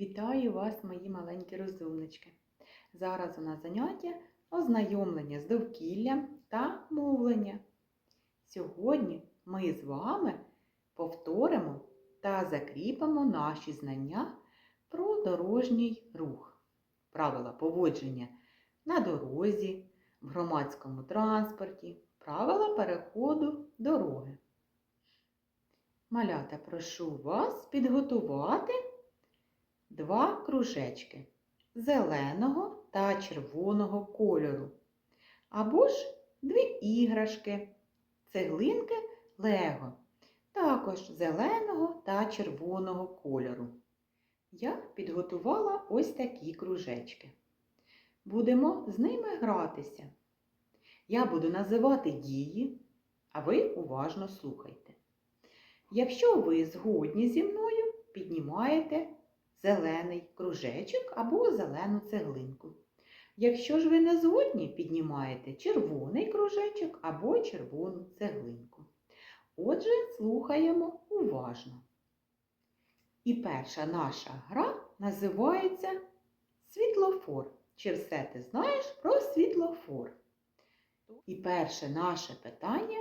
Вітаю вас, мої маленькі розумнички. Зараз у нас заняття ознайомлення з довкіллям та мовлення. Сьогодні ми з вами повторимо та закріпимо наші знання про дорожній рух, правила поводження на дорозі, в громадському транспорті, правила переходу дороги. Малята, прошу вас підготувати два кружечки зеленого та червоного кольору. Або ж дві іграшки, цеглинки Лего, також зеленого та червоного кольору. Я підготувала ось такі кружечки. Будемо з ними гратися. Я буду називати дії, а ви уважно слухайте. Якщо ви згодні зі мною, піднімаєте зелений кружечок або зелену цеглинку. Якщо ж ви не згодні, піднімаєте червоний кружечок або червону цеглинку. Отже, слухаємо уважно. І перша наша гра називається світлофор. Чи все ти знаєш про світлофор? І перше наше питання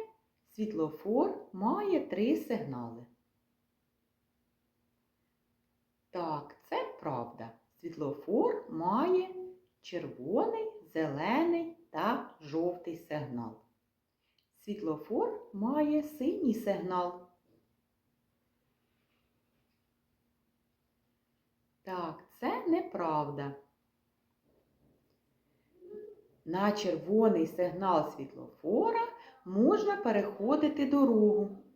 світлофор має три сигнали. Так, це правда. Світлофор має червоний, зелений та жовтий сигнал. Світлофор має синій сигнал. Так, це неправда. На червоний сигнал світлофора можна переходити дорогу.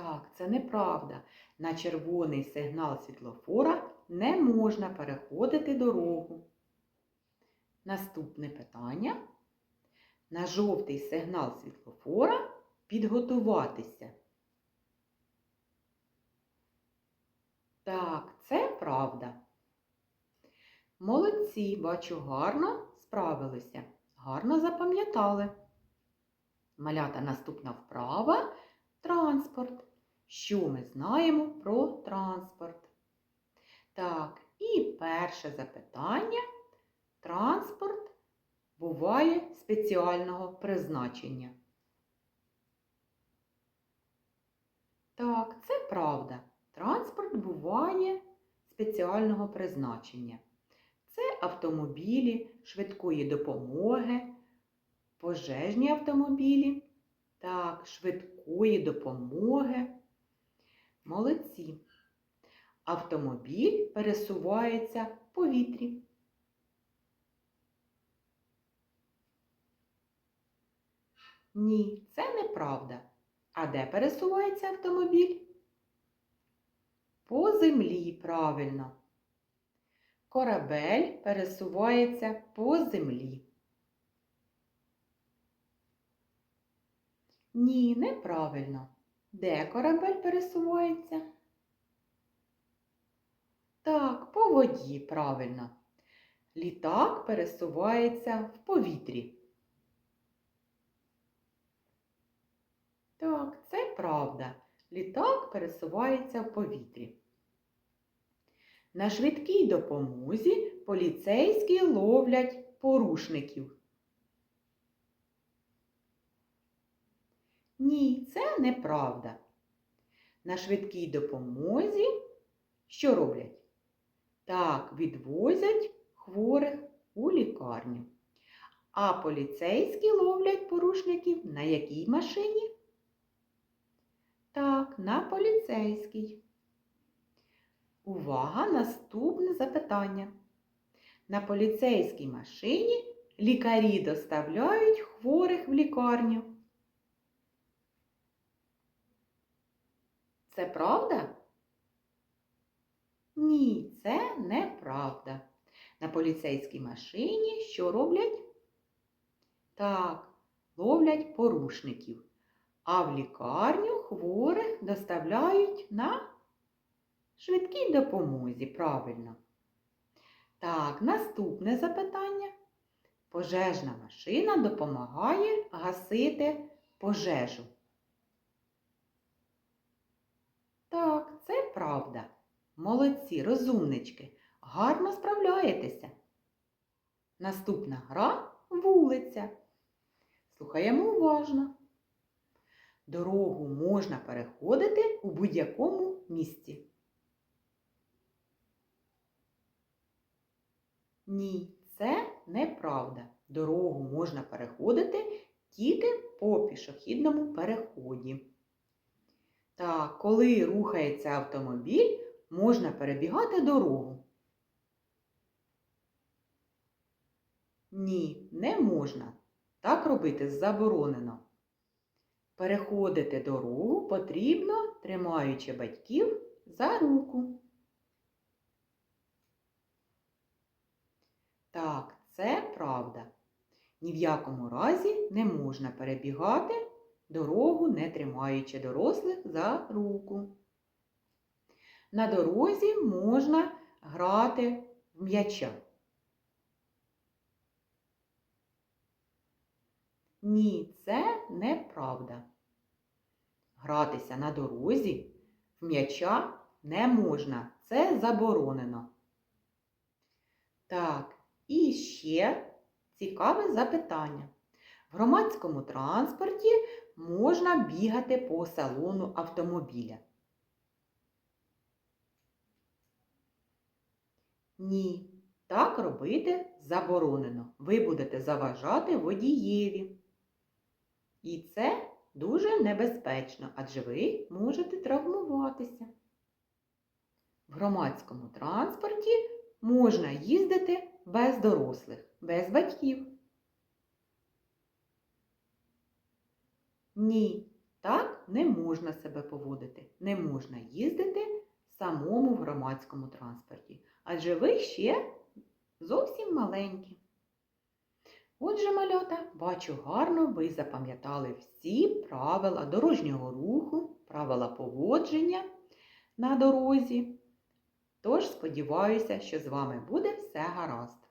Так, це неправда. На червоний сигнал світлофора не можна переходити дорогу. Наступне питання. На жовтий сигнал світлофора підготуватися. Так, це правда. Молодці, бачу, гарно справилися, гарно запам'ятали. Малята наступна вправа транспорт. Що ми знаємо про транспорт? Так, і перше запитання. Транспорт буває спеціального призначення. Так, це правда. Транспорт буває спеціального призначення. Це автомобілі швидкої допомоги, пожежні автомобілі, так, швидкої допомоги. Молодці. Автомобіль пересувається в повітрі. Ні, це неправда. А де пересувається автомобіль? По землі, правильно. Корабель пересувається по землі. Ні, неправильно. Де корабель пересувається? Так, по воді, правильно. Літак пересувається в повітрі. Так, це правда. Літак пересувається в повітрі. На швидкій допомозі поліцейські ловлять порушників. Ні, це неправда. На швидкій допомозі що роблять? Так, відвозять хворих у лікарню. А поліцейські ловлять порушників на якій машині? Так, на поліцейській. Увага! Наступне запитання. На поліцейській машині лікарі доставляють хворих в лікарню. Це правда? Ні, це неправда. На поліцейській машині що роблять? Так, ловлять порушників. А в лікарню хворих доставляють на швидкій допомозі, правильно. Так, наступне запитання. Пожежна машина допомагає гасити пожежу. Так, це правда. Молодці, розумнички, гарно справляєтеся. Наступна гра вулиця. Слухаємо уважно. Дорогу можна переходити у будь-якому місці. Ні, це неправда. Дорогу можна переходити тільки по пішохідному переході. Так, коли рухається автомобіль, можна перебігати дорогу. Ні, не можна. Так робити заборонено. Переходити дорогу потрібно, тримаючи батьків за руку. Так, це правда. Ні в якому разі не можна перебігати дорогу, не тримаючи дорослих за руку. На дорозі можна грати в м'яча. Ні, це неправда. Гратися на дорозі в м'яча не можна. Це заборонено. Так, і ще цікаве запитання. В громадському транспорті можна бігати по салону автомобіля. Ні, так робити заборонено. Ви будете заважати водієві. І це дуже небезпечно, адже ви можете травмуватися. В громадському транспорті можна їздити без дорослих, без батьків. Ні, так не можна себе поводити. Не можна їздити самому в громадському транспорті, адже ви ще зовсім маленькі. Отже, малята, бачу гарно, ви запам'ятали всі правила дорожнього руху, правила поводження на дорозі. Тож сподіваюся, що з вами буде все гаразд.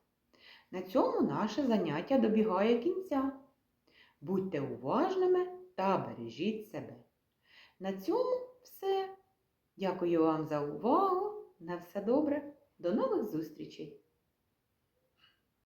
На цьому наше заняття добігає кінця. Будьте уважними та бережіть себе. На цьому все. Дякую вам за увагу. На все добре. До нових зустрічей!